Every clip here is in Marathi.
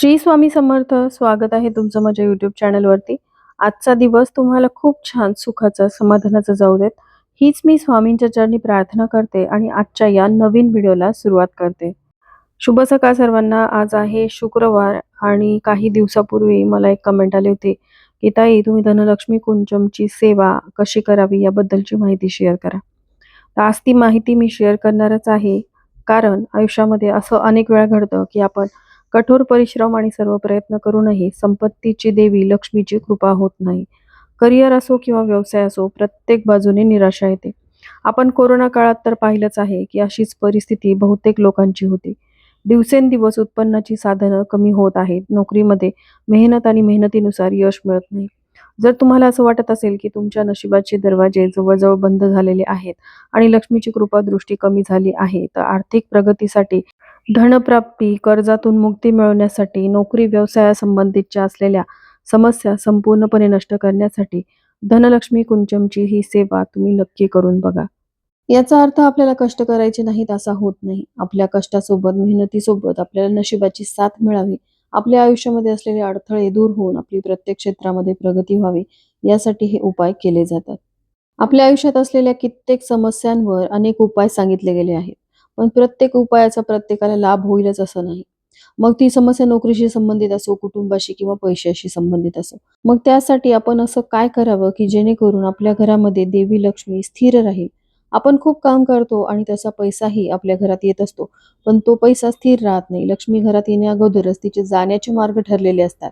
श्री स्वामी समर्थ. स्वागत आहे तुमचं माझ्या युट्यूब चॅनलवरती आजचा दिवस तुम्हाला खूप छान सुखाचा समाधानाचा जाऊ देत. हीच मी स्वामींच्या चरणी प्रार्थना करते आणि आजच्या या नवीन व्हिडिओला सुरुवात करते. शुभ सकाळ सर्वांना. आज आहे शुक्रवार आणि काही दिवसापूर्वी मला एक कमेंट आली होती की ताई तुम्ही धनलक्ष्मी कुंचमची सेवा कशी करावी याबद्दलची माहिती शेअर करा. तर आज ती माहिती मी शेअर करणारच आहे. कारण आयुष्यामध्ये असं अनेक वेळा घडतं की आपण कठोर परिश्रम आणि सर्व प्रयत्न करूनही संपत्तीची देवी लक्ष्मीची कृपा होत नाही. करिअर असो किंवा व्यवसाय असो प्रत्येक बाजूने निराशा येते. आपण कोरोना काळात तर पाहिलंच आहे की अशीच परिस्थिती बहुतेक लोकांची होती. दिवसेंदिवस उत्पन्नाची साधनं कमी होत आहेत. नोकरीमध्ये मेहनत आणि मेहनतीनुसार यश मिळत नाही. जर तुम्हाला असं वाटत असेल की तुमच्या नशिबाचे दरवाजे जवळजवळ बंद झालेले आहेत आणि लक्ष्मीची कृपा दृष्टी कमी झाली आहे तर आर्थिक प्रगतीसाठी धनप्राप्ती कर्जातून मुक्ती मिळवण्यासाठी नोकरी व्यवसायासंबंधीच्या असलेल्या समस्या संपूर्णपणे नष्ट करण्यासाठी धनलक्ष्मी कुंचमची ही सेवा तुम्ही नक्की करून बघा. याचा अर्थ आपल्याला कष्ट करायचे नाहीत असा होत नाही. आपल्या कष्टासोबत मेहनतीसोबत आपल्याला नशिबाची साथ मिळावी. आपल्या आयुष्यामध्ये असलेले अडथळे दूर होऊन आपली प्रत्येक क्षेत्रामध्ये प्रगती व्हावी यासाठी हे उपाय केले जातात. आपल्या आयुष्यात असलेल्या कित्येक समस्यांवर अनेक उपाय सांगितले गेले आहेत. पण प्रत्येक उपायाचा प्रत्येकाला लाभ होईलच असं नाही. मग ती समस्या नोकरीशी संबंधित असो कुटुंबाशी किंवा पैशाशी संबंधित असो. मग त्यासाठी आपण असं काय करावं की जेणेकरून आपल्या घरामध्ये देवी लक्ष्मी स्थिर राहील? आपण खूप काम करतो आणि त्याचा पैसाही आपल्या घरात येत असतो. पण तो पैसा स्थिर राहत नाही. लक्ष्मी घरात येण्या अगोदरच तिचे जाण्याचे मार्ग ठरलेले असतात.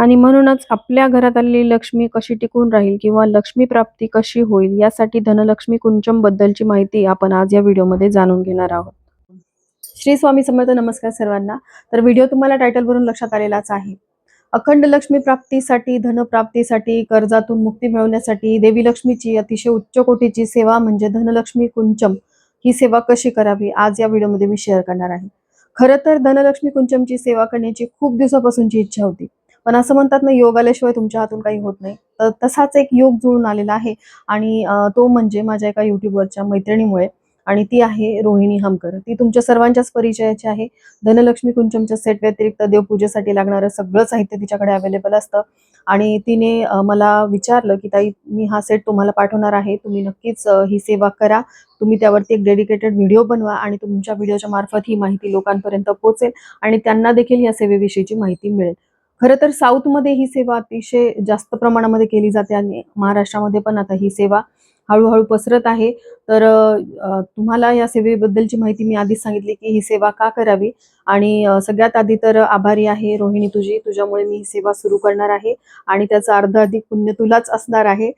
आणि म्हणूनच आपल्या घरात आलेली लक्ष्मी कशी टिकून राहील किंवा लक्ष्मी प्राप्ती कशी होईल यासाठी धनलक्ष्मी कुंचम बद्दलची माहिती आपण आज या व्हिडिओमध्ये जाणून घेणार आहोत. श्री स्वामी समर्थ नमस्कार सर्वांना. तर व्हिडिओ तुम्हाला टायटलवरून लक्षात आलेलाच आहे. अखंड लक्ष्मी प्राप्तीसाठी धनप्राप्तीसाठी कर्जातून मुक्ती मिळवण्यासाठी देवी लक्ष्मीची अतिशय उच्च कोटीची सेवा म्हणजे धनलक्ष्मी कुंचम ही सेवा कशी करावी आज या व्हिडिओमध्ये मी शेअर करणार आहे. खरं तर धनलक्ष्मी कुंचमची सेवा करण्याची खूप दिवसापासूनची इच्छा होती. पण असं म्हणतात ना योग आल्याशिवाय तुमच्या हातून काही होत नाही. तर तसाच एक योग जुळून आलेला आहे. आणि तो म्हणजे माझ्या एका युट्यूबवरच्या मैत्रिणीमुळे. आणि ती आहे रोहिणी हमकर. ती तुमच्या सर्वांच्याच परिचयाची आहे. धनलक्ष्मी कुंचमच्या सेट व्यतिरिक्त देवपूजेसाठी लागणारं सगळं साहित्य तिच्याकडे अवेलेबल असतं. आणि तिने मला विचारलं की ताई मी हा सेट तुम्हाला पाठवणार आहे. तुम्ही नक्कीच ही सेवा करा. तुम्ही त्यावरती एक डेडिकेटेड व्हिडिओ बनवा आणि तुमच्या व्हिडिओच्या मार्फत ही माहिती लोकांपर्यंत पोहोचेल आणि त्यांना देखील या सेवेविषयीची माहिती मिळेल. खरं तर साऊथमध्ये ही सेवा अतिशय जास्त प्रमाणामध्ये केली जाते आणि महाराष्ट्रामध्ये पण आता ही सेवा हळूहळू पसरत आहे. तर तुम्हाला या सेवेबद्दलची माहिती मी आधीच सांगितली की ही सेवा का करावी? आणि सगळ्यात आधी तर आभारी आहे रोहिणी तुझी. तुझ्यामुळे मी ही सेवा सुरू करणार आहे आणि त्याचं अर्ध अधिक पुण्य तुलाच असणार आहे.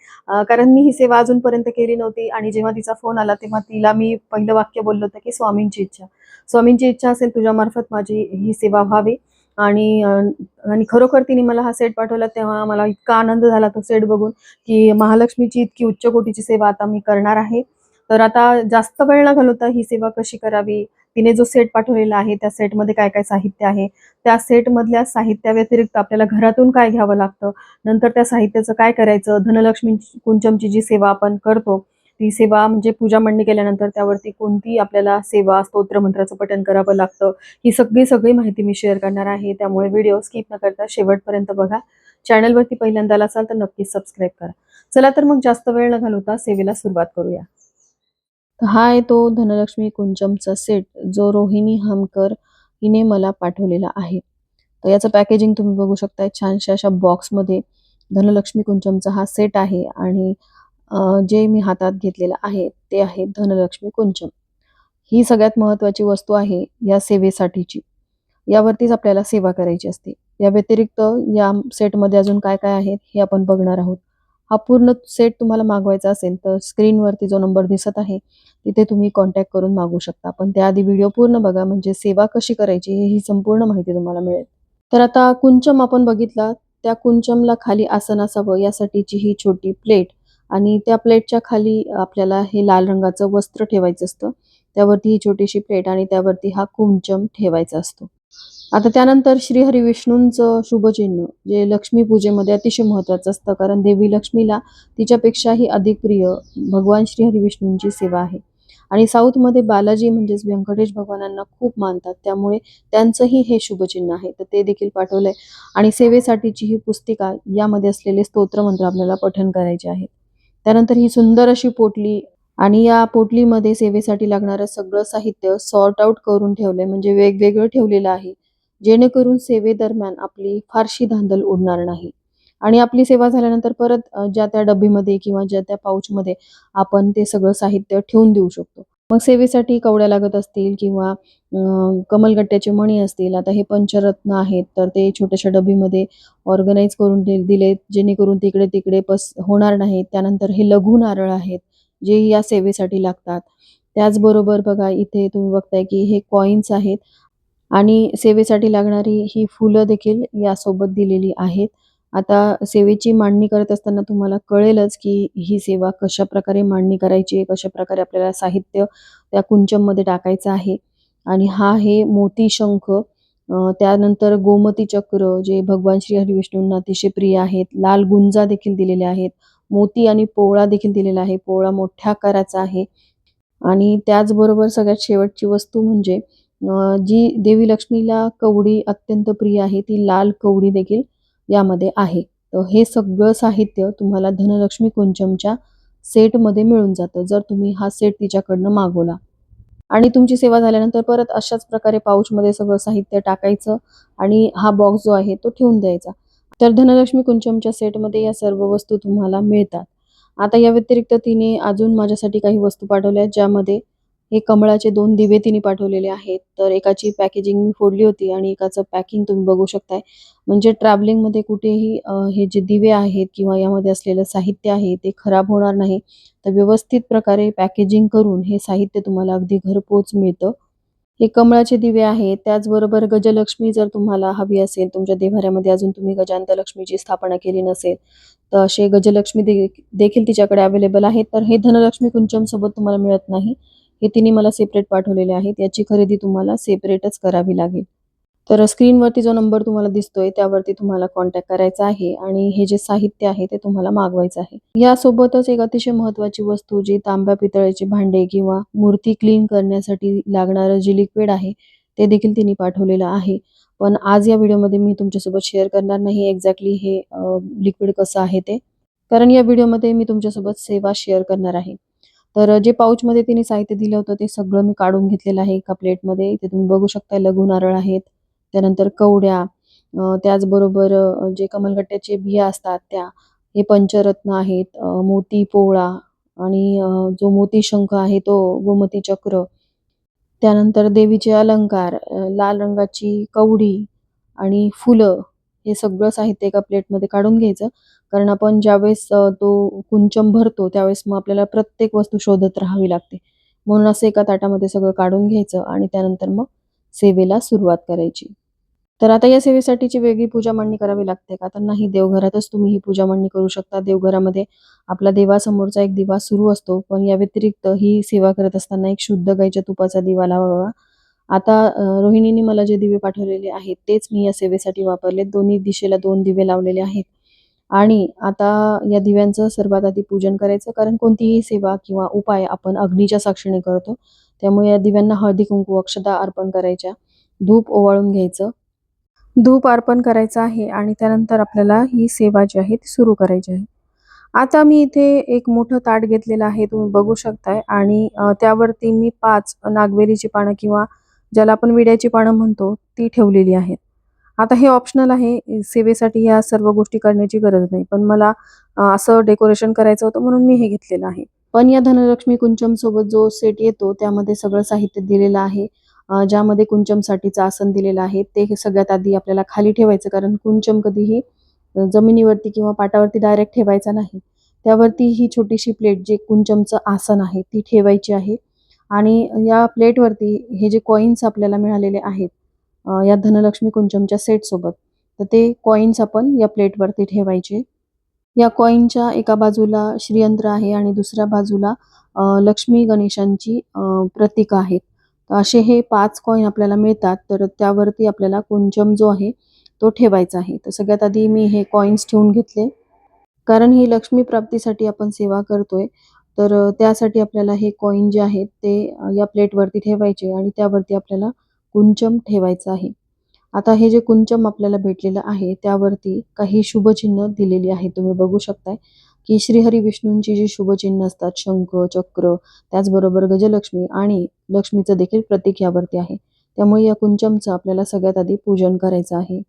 कारण मी ही सेवा अजूनपर्यंत केली नव्हती आणि जेव्हा तिचा फोन आला तेव्हा तिला मी पहिलं वाक्य बोललो होतं की स्वामींची इच्छा. स्वामींची इच्छा असेल तुझ्यामार्फत माझी ही सेवा व्हावी. आणि आणि खरोखर तिने मला हा सेट पाठवला तेव्हा मला इतका आनंद झाला तो सेट बघून की महालक्ष्मीची इतकी उच्च कोटीची सेवा आता मी करणार आहे. तर आता जास्त वेळ न घालवता ही सेवा कशी करावी? तिने जो सेट पाठवलेला आहे त्या सेटमध्ये काय काय साहित्य आहे? त्या सेटमधल्या साहित्याव्यतिरिक्त आपल्याला घरातून काय घ्यावं लागतं? नंतर त्या साहित्याचं काय करायचं? धनलक्ष्मी कुंचमची जी सेवा आपण करतो ती सेवा म्हणजे पूजा मंडणी केल्यानंतर त्यावरती कोणती आपल्याला सेवा स्तोत्र मंत्राचं पठण करावं लागतं ही सगळी सगळी माहिती मी शेअर करणार आहे. त्यामुळे व्हिडिओ स्किप न करता शेवटपर्यंत बघा. चॅनलवरती पहिल्यांदा असाल तर नक्कीच सबस्क्राईब करा. चला तर मग जास्त वेळ न घालवता सेवेला सुरुवात करूया. हा आहे तो धनलक्ष्मी कुंचमचा सेट जो रोहिणी हमकर हिने मला पाठवलेला आहे. तर याचं पॅकेजिंग तुम्ही बघू शकताय. छानशा अशा बॉक्समध्ये धनलक्ष्मी कुंचमचा हा सेट आहे आणि जे मी हातात घेतलेलं आहे ते आहे धनलक्ष्मी कुंचम ही सगळ्यात महत्त्वाची वस्तू आहे या सेवेसाठीची. यावरतीच आपल्याला सेवा करायची असते. या व्यतिरिक्त या सेटमध्ये अजून काय काय आहेत हे आपण बघणार आहोत. हा पूर्ण सेट तुम्हाला मागवायचा असेल तर स्क्रीनवरती जो नंबर दिसत आहे तिथे तुम्ही कॉन्टॅक्ट करून मागवू शकता. पण त्याआधी व्हिडिओ पूर्ण बघा म्हणजे सेवा कशी करायची ही संपूर्ण माहिती तुम्हाला मिळेल. तर आता कुंचम आपण बघितला त्या कुंचमला खाली आसन असावं यासाठीची ही छोटी प्लेट. आणि त्या प्लेटच्या खाली आपल्याला हे लाल रंगाचं वस्त्र ठेवायचं असतं. त्यावरती ही छोटीशी प्लेट आणि त्यावरती हा कुमचम ठेवायचा असतो. आता त्यानंतर श्री हरी विष्णूंचं शुभचिन्ह जे लक्ष्मी पूजेमध्ये अतिशय महत्वाचं असतं कारण देवी लक्ष्मीला तिच्यापेक्षाही अधिक प्रिय भगवान श्री हरी विष्णूंची सेवा आहे. आणि साऊथमध्ये बालाजी म्हणजेच व्यंकटेश भगवानांना खूप मानतात त्यामुळे त्यांचंही हे शुभचिन्ह आहे. तर ते देखील पाठवलंय. आणि सेवेसाठीची ही पुस्तिका यामध्ये असलेले स्तोत्रमंत्र आपल्याला पठण करायचे आहे त्यानंतर ही सुंदर अशी पोटली आणि या पोटलीमध्ये सेवेसाठी लागणारं सगळं साहित्य सॉर्ट आउट करून ठेवलंय म्हणजे वेगवेगळं ठेवलेलं आहे जेणेकरून सेवेदरम्यान आपली फारशी धांदल उडणार नाही. आणि आपली सेवा झाल्यानंतर परत ज्या त्या डब्बीमध्ये किंवा ज्या त्या पाऊचमध्ये आपण ते सगळं साहित्य ठेवून देऊ शकतो. मग सेवेसाठी कवड्या लागत असतील किंवा कमलगट्ट्याचे मणी असतील आता हे पंचरत्न आहेत तर ते छोट्याशा डबीमध्ये ऑर्गनाईज करून दिलेत जेणेकरून तिकडे तिकडे पस होणार नाहीत. त्यानंतर हे लघु नारळ आहेत जे या सेवेसाठी लागतात. त्याचबरोबर बघा इथे तुम्ही बघताय की हे कॉइन्स आहेत आणि सेवेसाठी लागणारी ही फुलं देखील यासोबत दिलेली आहेत. आता सेवेची मांडणी करत असताना तुम्हाला कळेलच की ही सेवा कशा प्रकारे मांडणी करायची आहे कशा प्रकारे आपल्याला साहित्य त्या कुंचममध्ये टाकायचं आहे. आणि हा आहे मोती शंख. त्यानंतर गोमती चक्र जे भगवान श्री हरिविष्णूंना अतिशय प्रिय आहेत. लाल गुंजा देखील दिलेल्या आहेत. मोती आणि पोवळा देखील दिलेला आहे. पोवळा मोठ्या आकाराचा आहे. आणि त्याचबरोबर सगळ्यात शेवटची वस्तू म्हणजे जी देवी लक्ष्मीला कवडी अत्यंत प्रिय आहे ती लाल कवडी देखील यामध्ये आहे. तर हे सगळं साहित्य तुम्हाला धनलक्ष्मी कुंचमच्या सेटमध्ये मिळून जातं जर तुम्ही हा सेट तिच्याकडनं मागवला. आणि तुमची सेवा झाल्यानंतर परत अशाच प्रकारे पाऊचमध्ये सगळं साहित्य टाकायचं आणि हा बॉक्स जो आहे तो ठेवून द्यायचा. तर धनलक्ष्मी कुंचमच्या सेटमध्ये या सर्व वस्तू तुम्हाला मिळतात. आता या व्यतिरिक्त तिने अजून माझ्यासाठी काही वस्तू पाठवल्या ज्यामध्ये हे कमळाचे दोन दिवे तिने पाठवलेले आहेत. तर एकाची पॅकेजिंग मी फोडली होती आणि एकाचं पॅकिंग तुम्ही बघू शकताय. म्हणजे ट्रॅव्हलिंगमध्ये कुठेही हे जे दिवे आहेत किंवा यामध्ये असलेलं साहित्य आहे ते खराब होणार नाही. तर व्यवस्थित प्रकारे पॅकेजिंग करून हे साहित्य तुम्हाला अगदी घरपोच मिळतं. हे कमळाचे दिवे आहेत. त्याचबरोबर गजलक्ष्मी जर तुम्हाला हवी असेल तुमच्या देव्हाऱ्यामध्ये अजून तुम्ही गजांत लक्ष्मीची स्थापना केली नसेल तर असे गजलक्ष्मी दे- देखील तिच्याकडे अवेलेबल आहेत. तर हे धनलक्ष्मी कुंचम सोबत तुम्हाला मिळत नाही. हे तिने मला सेपरेट पाठवलेले आहेत. याची खरेदी तुम्हाला सेपरेटच करावी लागेल. तर स्क्रीनवरती जो नंबर तुम्हाला दिसतोय त्यावरती तुम्हाला कॉन्टॅक्ट करायचा आहे आणि हे जे साहित्य आहे ते तुम्हाला मागवायचं आहे. यासोबतच एक अतिशय महत्वाची वस्तू जी तांब्या पितळेचे भांडे किंवा मूर्ती क्लीन करण्यासाठी लागणारं जे लिक्विड आहे ते देखील तिने पाठवलेलं आहे. पण आज या व्हिडिओमध्ये मी तुमच्यासोबत शेअर करणार नाही एक्झॅक्टली हे लिक्विड कसं आहे ते. कारण या व्हिडिओमध्ये मी तुमच्यासोबत सेवा शेअर करणार आहे. तर जे पाऊचमध्ये तिने साहित्य दिलं होतं ते सगळं मी काढून घेतलेलं आहे एका प्लेटमध्ये. इथे तुम्ही बघू शकता लघु नारळ आहेत त्यानंतर कवड्या त्याचबरोबर जे कमलगट्ट्याचे बिया असतात त्या हे पंचरत्न आहेत मोती पोवळा आणि जो मोती शंख आहे तो गोमती चक्र. त्यानंतर देवीचे अलंकार लाल रंगाची कवडी आणि फुलं हे सगळं साहित्य एका प्लेटमध्ये काढून घ्यायचं. कारण आपण ज्यावेळेस तो कुंचम भरतो त्यावेळेस मग आपल्याला प्रत्येक वस्तू शोधत राहावी लागते. म्हणून असं एका ताटामध्ये सगळं काढून घ्यायचं आणि त्यानंतर मग सेवेला सुरुवात करायची. तर आता या सेवेसाठीची वेगळी पूजा मांडणी करावी लागते का? तर नाही देवघरातच तुम्ही ही पूजा मांडणी करू शकता. देवघरामध्ये आपला देवासमोरचा एक दिवा सुरू असतो पण या व्यतिरिक्त ही सेवा करत असताना एक शुद्ध गाईच्या तुपाचा दिवा लावावा. आता रोहिणीने मला जे दिवे पाठवलेले आहेत तेच मी या सेवेसाठी वापरले दोन्ही दिशेला दोन दिवे लावलेले आहेत. आणि आता या दिव्यांचं सर्वात आधी पूजन करायचं कारण कोणतीही सेवा किंवा उपाय आपण अग्नीच्या साक्षीने करतो त्यामुळे या दिव्यांना हळदी कुंकू अक्षता अर्पण करायच्या धूप ओवाळून घ्यायचं. धूप अर्पण करायचं आहे आणि त्यानंतर आपल्याला ही सेवा जी आहे ती सुरू करायची आहे. आता मी इथे एक मोठं ताट घेतलेलं आहे तुम्ही बघू शकताय आणि त्यावरती मी पाच नागवेलीची पानं किंवा ज्याला आपण विड्याची पानं म्हणतो ती ठेवलेली आहेत. आता हे ऑप्शनल आहे. सेवेसाठी ह्या सर्व गोष्टी करण्याची गरज नाही. पण मला असं डेकोरेशन करायचं होतं म्हणून मी हे घेतलेलं आहे. पण या धनलक्ष्मी कुंचम सोबत जो सेट येतो त्यामध्ये सगळं साहित्य दिलेलं आहे. ज्यामध्ये कुंचमसाठीचं आसन दिलेलं आहे. ते हे सगळ्यात आधी आपल्याला खाली ठेवायचं कारण कुंचम कधीही जमिनीवरती किंवा पाटावरती डायरेक्ट ठेवायचा नाही. त्यावरती ही छोटीशी प्लेट जे कुंचमचं आसन आहे ती ठेवायची आहे. आणि या प्लेटवरती हे जे कॉईन्स आपल्याला मिळालेले आहेत या धनलक्ष्मी कुंचमच्या सेटसोबत तर ते कॉईन्स आपण या प्लेटवरती ठेवायचे. या कॉईनच्या एका बाजूला श्रीयंत्र आहे आणि दुसऱ्या बाजूला लक्ष्मी गणेशांची प्रतीक आहेत असे हे पाच कॉईन आपल्याला मिळतात. तर त्यावरती आपल्याला कुंचम जो आहे तो ठेवायचा आहे. तर सगळ्यात आधी मी हे कॉईन्स ठेवून घेतले. कारण ही लक्ष्मी प्राप्तीसाठी आपण सेवा करतोय. तर त्यासाठी आपल्याला हे कॉइन जे आहेत ते या प्लेटवरती ठेवायचे आणि त्यावरती आपल्याला कुंचम ठेवायचं आहे. आता हे जे कुंचम आपल्याला भेटलेलं आहे त्यावरती काही शुभचिन्ह दिलेली आहेत. तुम्ही बघू शकताय की श्रीहरी विष्णूंची जी शुभचिन्ह असतात शंख, चक्र त्याचबरोबर गजलक्ष्मी आणि लक्ष्मीचं देखील प्रतीक यावरती आहे. त्यामुळे या कुंचमचं आपल्याला सगळ्यात आधी पूजन करायचं आहे.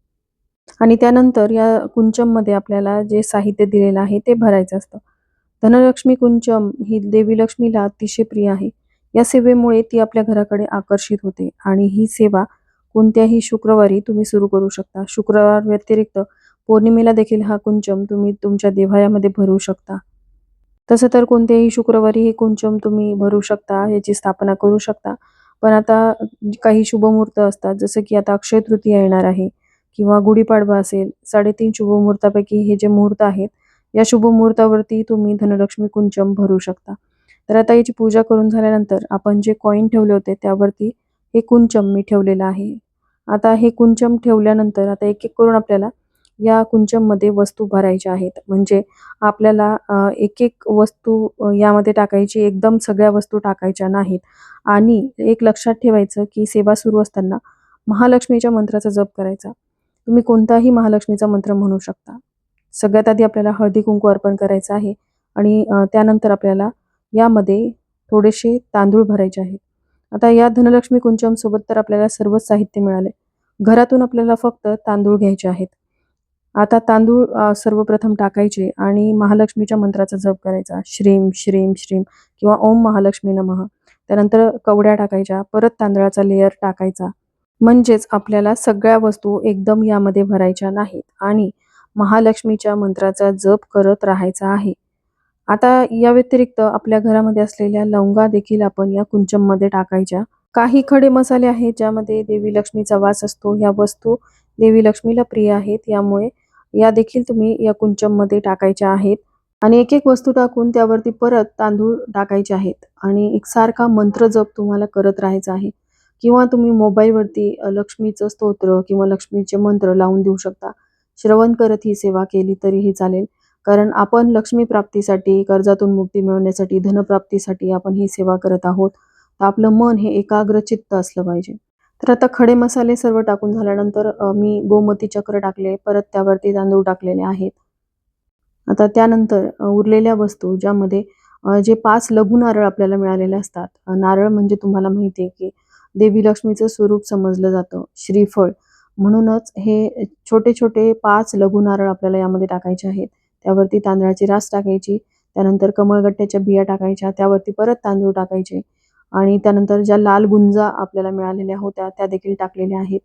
आणि त्यानंतर या कुंचममध्ये आपल्याला जे साहित्य दिलेलं आहे ते भरायचं असतं. धनलक्ष्मी कुंचम ही देवी लक्ष्मीला अतिशय प्रिय आहे. या सेवेमुळे ती आपल्या घराकडे आकर्षित होते आणि ही सेवा कोणत्याही शुक्रवारी तुम्ही सुरू करू शकता. शुक्रवार व्यतिरिक्त पौर्णिमेला देखील हा कुंचम तुम्ही तुमच्या देवायामध्ये भरू शकता. तसं तर कोणत्याही शुक्रवारी हे कुंचम तुम्ही भरू शकता, याची स्थापना करू शकता. पण आता काही शुभमुहूर्त असतात जसं की आता अक्षय तृतीया येणार आहे किंवा गुढीपाडवा असेल, 3.5 शुभमुहूर्तापैकी हे जे मुहूर्त आहेत, या शुभमुहूर्तावरती तुम्ही धनलक्ष्मी कुंचम भरू शकता. तर आता याची पूजा करून झाल्यानंतर आपण जे कॉइन ठेवले होते त्यावरती हे कुंचम मी ठेवलेलं आहे. आता हे कुंचम ठेवल्यानंतर आता एक-एक करून आपल्याला या कुंचममध्ये वस्तू भरायच्या आहेत. म्हणजे आपल्याला एक-एक वस्तू यामध्ये टाकायची, एकदम सगळ्या वस्तू टाकायच्या नाहीत. आणि एक लक्षात ठेवायचं की सेवा सुरू असताना महालक्ष्मीच्या मंत्राचा जप करायचा. तुम्ही कोणताही महालक्ष्मीचा मंत्र म्हणू शकता. सगळ्यात आधी आपल्याला हळदी-कुंकू अर्पण करायचं आहे आणि त्यानंतर आपल्याला यामध्ये थोडेसे तांदूळ भरायचे आहेत. आता या धनलक्ष्मी कुंचम सोबत तर आपल्याला सर्वच साहित्य मिळाले. घरातून आपल्याला फक्त तांदूळ घ्यायचे आहेत. आता तांदूळ सर्वप्रथम टाकायचे आणि महालक्ष्मीच्या मंत्राचा जप करायचा. श्रीम श्रीम श्रीम किंवा ओम महालक्ष्मी नमः. त्यानंतर कवड्या टाकायच्या, परत तांदळाचा लेअर टाकायचा. म्हणजेच आपल्याला सगळ्या वस्तू एकदम यामध्ये भरायच्या नाहीत आणि महालक्ष्मीच्या मंत्राचा जप करत राहायचा आहे. आता या व्यतिरिक्त आपल्या घरामध्ये असलेल्या लवंगा देखील आपण या कुंचममध्ये टाकायच्या. काही खडे मसाले आहेत ज्यामध्ये देवी लक्ष्मीचा वास असतो. ह्या वस्तू देवी लक्ष्मीला प्रिय आहेत. यामुळे या देखील तुम्ही या कुंचममध्ये टाकायच्या आहेत. आणि एक-एक वस्तू टाकून त्यावरती परत तांदूळ टाकायचे आहेत आणि एकसारखा मंत्र जप तुम्हाला करत राहायचा आहे. किंवा तुम्ही मोबाईलवरती लक्ष्मीचं स्तोत्र किंवा लक्ष्मीचे मंत्र लावून देऊ शकता. श्रवण करत ही सेवा केली तरीही चालेल. कारण आपण लक्ष्मी प्राप्तीसाठी, कर्जातून मुक्ती मिळवण्यासाठी, धनप्राप्तीसाठी आपण ही सेवा करत आहोत. तर आपलं मन हे एकाग्रचित्त असलं पाहिजे. तर आता खडे मसाले सर्व टाकून झाल्यानंतर मी गोमती चक्र टाकले, परत त्यावरती तांदूळ टाकलेले आहेत. आता त्यानंतर उरलेल्या वस्तू ज्यामध्ये जे पाच लघु नारळ आपल्याला मिळालेले असतात. नारळ म्हणजे तुम्हाला माहिती आहे की देवी लक्ष्मीचं स्वरूप समजलं जातं, श्रीफळ. म्हणूनच हे छोटे-छोटे पाच लघु नारळ आपल्याला यामध्ये टाकायचे आहेत. त्यावरती तांदळाची रास टाकायची, त्यानंतर कमळगट्ट्याच्या बिया टाकायच्या, त्यावरती परत तांदूळ टाकायचे आणि त्यानंतर ज्या लाल गुंजा आपल्याला मिळालेल्या होत्या त्या देखील टाकलेल्या आहेत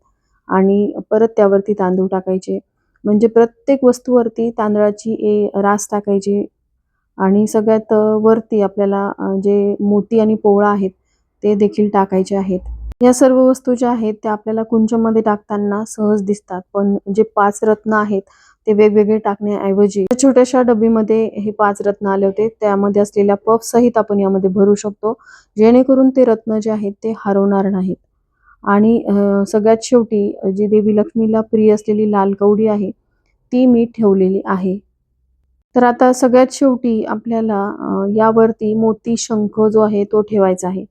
आणि परत त्यावरती तांदूळ टाकायचे. म्हणजे प्रत्येक वस्तूवरती तांदळाची ए रास टाकायची आणि सगळ्यात वरती आपल्याला जे मोती आणि पोवळा आहेत ते देखील टाकायचे आहेत. या सर्व वस्तू ज्या आहेत त्या आपल्याला कुंचमध्ये टाकताना सहज दिसतात. पण जे पाच रत्न आहेत ते वेगवेगळे टाकण्याऐवजी छोट्याशा डब्बीमध्ये हे पाच रत्न आले होते. त्यामध्ये असलेल्या पफ सहित आपण यामध्ये भरू शकतो. जेणेकरून ते रत्न जे आहेत ते हरवणार नाहीत. आणि सगळ्यात शेवटी जी देवी लक्ष्मीला प्रिय असलेली लाल कवडी आहे ती मी ठेवलेली आहे. तर आता सगळ्यात शेवटी आपल्याला यावरती मोती शंख जो आहे तो ठेवायचा आहे.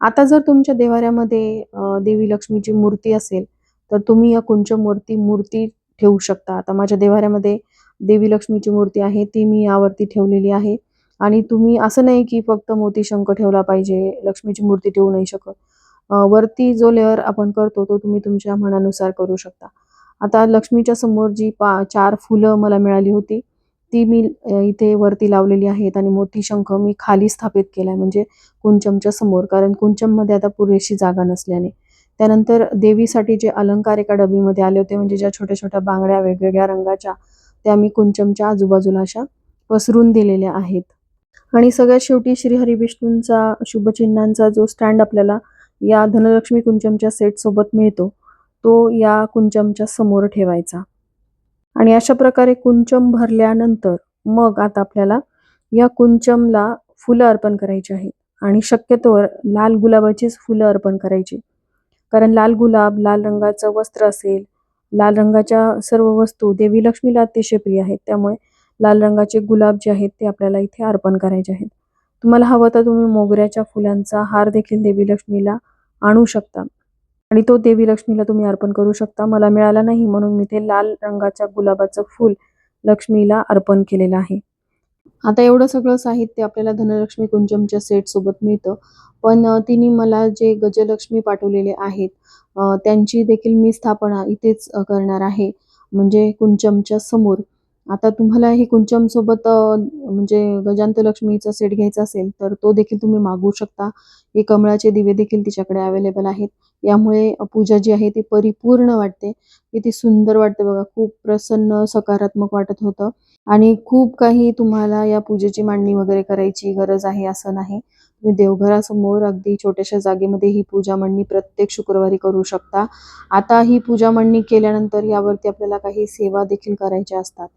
आता जर तुमच्या देवाऱ्यामध्ये देवी लक्ष्मीची मूर्ती असेल तर तुम्ही या कुंचमूर्ती मूर्ती ठेवू शकता. आता माझ्या देवाऱ्यामध्ये देवी लक्ष्मीची मूर्ती आहे ती मी यावरती ठेवलेली आहे आणि तुम्ही असं नाही की फक्त मोती शंख ठेवला पाहिजे, लक्ष्मीची मूर्ती ठेवू नाही शकत. वरती जो लेअर आपण करतो तो तुम्ही तुमच्या मनानुसार करू शकता. आता लक्ष्मीच्या समोर जी पा चार फुलं मला मिळाली होती ती मी इथे वरती लावलेली आहेत आणि मोती शंख मी खाली स्थापित केलाय म्हणजे कुंचमच्या समोर. कारण कुंचममध्ये आता पुरेशी जागा नसल्याने. त्यानंतर देवीसाठी जे अलंकार एका डबीमध्ये आले होते म्हणजे ज्या छोट्या-छोट्या बांगड्या वेगवेगळ्या रंगाच्या त्या मी कुंचमच्या आजूबाजूला अशा पसरून दिलेल्या आहेत. आणि सगळ्यात शेवटी श्रीहरी विष्णूंचा शुभचिन्हांचा जो स्टँड आपल्याला या धनलक्ष्मी कुंचमच्या सेटसोबत मिळतो, तो या कुंचमच्या समोर ठेवायचा. आणि अशा प्रकारे कुंचम भरल्यानंतर मग आता आपल्याला या कुंचमला फुलं अर्पण करायची आहेत आणि शक्यतोवर लाल गुलाबाचीच फुलं अर्पण करायची. कारण लाल गुलाब, लाल रंगाचं वस्त्र असेल, लाल रंगाच्या सर्व वस्तू देवी लक्ष्मीला अतिशय प्रिय आहेत. त्यामुळे लाल रंगाचे गुलाब जे आहेत ते आपल्याला इथे अर्पण करायचे आहेत. तुम्हाला हवं तर तुम्ही मोगऱ्याच्या फुलांचा हार देखील देवी लक्ष्मीला आणू शकता आणि तो देवी लक्ष्मीला तुम्ही अर्पण करू शकता मला मिळाला नाही म्हणून मी ते लाल रंगाच्या गुलाबाचं फूल लक्ष्मीला अर्पण केलेलं आहे आता एवढं सगळं साहित्य आपल्याला धनलक्ष्मी कुंजमच्या सेट सोबत मिळतं. पण तिने मला जे गजलक्ष्मी पाठवलेले आहेत त्यांची देखील मी स्थापना इथेच करणार आहे. म्हणजे कुंचमच्या समोर. आता तुम्हाला हे कुंचम सोबत म्हणजे गजांत लक्ष्मीचा सेट घ्यायचा असेल तर तो देखील तुम्ही मागवू शकता. हे कमळाचे दिवे देखील तिच्याकडे अवेलेबल आहेत. यामुळे पूजा जी आहे ती परिपूर्ण वाटते. किती सुंदर वाटते बघा. खूप प्रसन्न सकारात्मक वाटत होतं. आणि खूप काही तुम्हाला या पूजेची मांडणी वगैरे करायची गरज आहे असं नाही. तुम्ही देवघरासमोर अगदी छोट्याशा जागेमध्ये ही पूजा मांडणी प्रत्येक शुक्रवारी करू शकता. आता ही पूजा मांडणी केल्यानंतर यावरती आपल्याला काही सेवा देखील करायच्या असतात.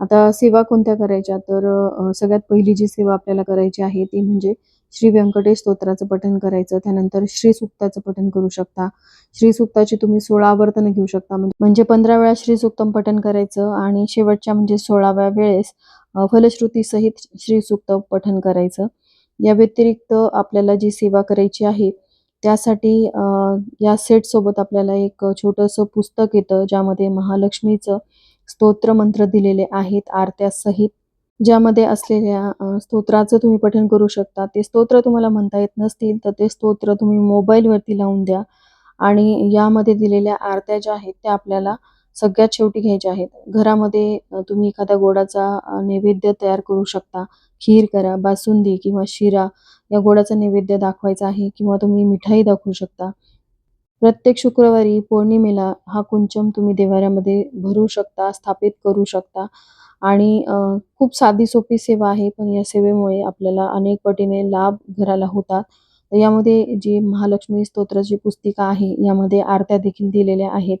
आता सेवा कोणत्या करायच्या? तर सगळ्यात पहिली जी सेवा आपल्याला करायची आहे ती म्हणजे श्री व्यंकटेश स्तोत्राचं पठण करायचं. त्यानंतर श्री सुक्ताचं पठण करू शकता. श्री सुक्ताची तुम्ही सोळा आवर्तनं घेऊ शकता. म्हणजे पंधरा वेळा श्री सुक्तम पठण करायचं आणि शेवटच्या म्हणजे सोळाव्या वेळेस फलश्रुतीसहित फलश्रुती सहित श्री सुक्त पठण करायचं. या व्यतिरिक्त आपल्याला जी सेवा करायची आहे त्यासाठी या सेट सोबत आपल्याला एक छोटंसं पुस्तक येतं ज्यामध्ये महालक्ष्मीचं स्तोत्र मंत्र दिलेले आहेत आरत्यासहित ज्यामध्ये असलेल्या स्तोत्राचं तुम्ही पठण करू शकता. ते स्तोत्र तुम्हाला म्हणता येत नसतील तर ते स्तोत्र तुम्ही मोबाईलवरती लावून द्या. आणि यामध्ये दिलेल्या आरत्या ज्या आहेत त्या आपल्याला सगळ्यात शेवटी घ्यायच्या आहेत. घरामध्ये तुम्ही एखाद्या गोडाचा नैवेद्य तयार करू शकता. खीर करा बासुंदी किंवा शिरा या गोडाचा नैवेद्य दाखवायचा आहे किंवा तुम्ही मिठाई दाखवू शकता. प्रत्येक शुक्रवारी पौर्णिमेला हा कुंचम तुम्ही देवाऱ्यामध्ये भरू शकता स्थापित करू शकता. आणि खूप साधी सोपी सेवा आहे पण या सेवेमुळे आपल्याला अनेक पटीने लाभ घराला होतात. यामध्ये जी महालक्ष्मी स्तोत्राची पुस्तिका आहे यामध्ये आरत्या देखील दिलेल्या आहेत.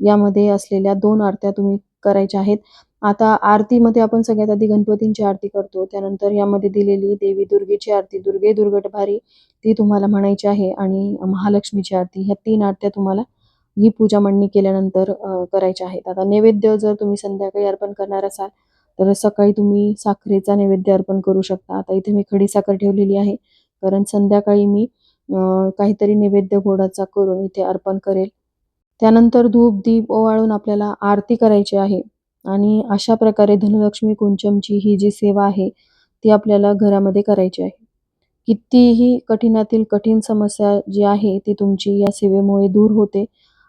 यामध्ये असलेल्या दोन आरत्या तुम्ही करायच्या आहेत. आता आरतीमध्ये आपण सगळ्यात आधी गणपतींची आरती करतो. त्यानंतर यामध्ये दिलेली देवी दुर्गेची आरती दुर्गे दुर्गट भारी ती तुम्हाला म्हणायची आहे. आणि महालक्ष्मीची आरती ह्या तीन आरत्या तुम्हाला ही पूजा मांडणी केल्यानंतर करायच्या आहेत. आता नैवेद्य जर तुम्ही संध्याकाळी अर्पण करणार असाल तर सकाळी तुम्ही साखरेचा नैवेद्य अर्पण करू शकता. आता इथे मी खडी साखर ठेवलेली आहे. कारण संध्याकाळी मी अ, काहीतरी नैवेद्य गोडाचा करून इथे अर्पण करेल. त्यानंतर धूप दीप ओवाळून आपल्याला आरती करायची आहे. आणि अशा प्रकारे धनलक्ष्मी कुंचमची ही जी सेवा आहे ती आपल्याला घरामध्ये करायची आहे. कितीही कठीणातील कठीण समस्या जी आहे ती तुमची या सेवेमुळे दूर होते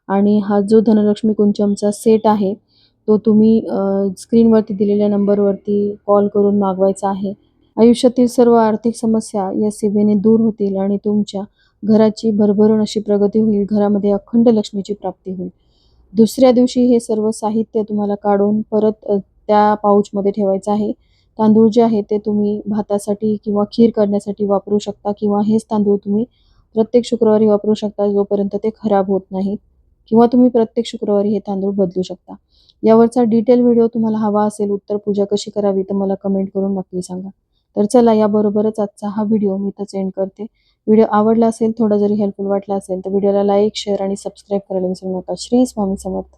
आणि हा जो धनलक्ष्मी कुंचमचा सेट आहे तो तुम्ही स्क्रीनवरती दिलेल्या नंबरवरती कॉल करून मागवायचा आहे. आयुष्यातील सर्व आर्थिक समस्या या सेवेने दूर होतील आणि तुमच्या घराची भरभरून अशी प्रगती होईल घरामध्ये अखंड लक्ष्मीची प्राप्ती होईल. दुसऱ्या दिवशी हे सर्व साहित्य तुम्हाला काढून परत त्या पाऊचमध्ये ठेवायचं आहे. तांदूळ जे आहे ते तुम्ही भातासाठी किंवा खीर करण्यासाठी वापरू शकता किंवा हेच तांदूळ तुम्ही प्रत्येक शुक्रवारी वापरू शकता जोपर्यंत ते खराब होत नाहीत किंवा तुम्ही प्रत्येक शुक्रवारी हे तांदूळ बदलू शकता. यावरचा डिटेल व्हिडिओ तुम्हाला हवा असेल उत्तर पूजा कशी करावी तर मला कमेंट करून नक्की सांगा. तर चला याबरोबरच आजचा हा व्हिडिओ मी तर एंड करते. व्हिडिओ आवडला असेल थोडा जरी हेल्पफुल वाटला असेल तर व्हिडिओला लाईक शेअर आणि सबस्क्राईब करायला विसरू नका. श्री स्वामी समर्थ.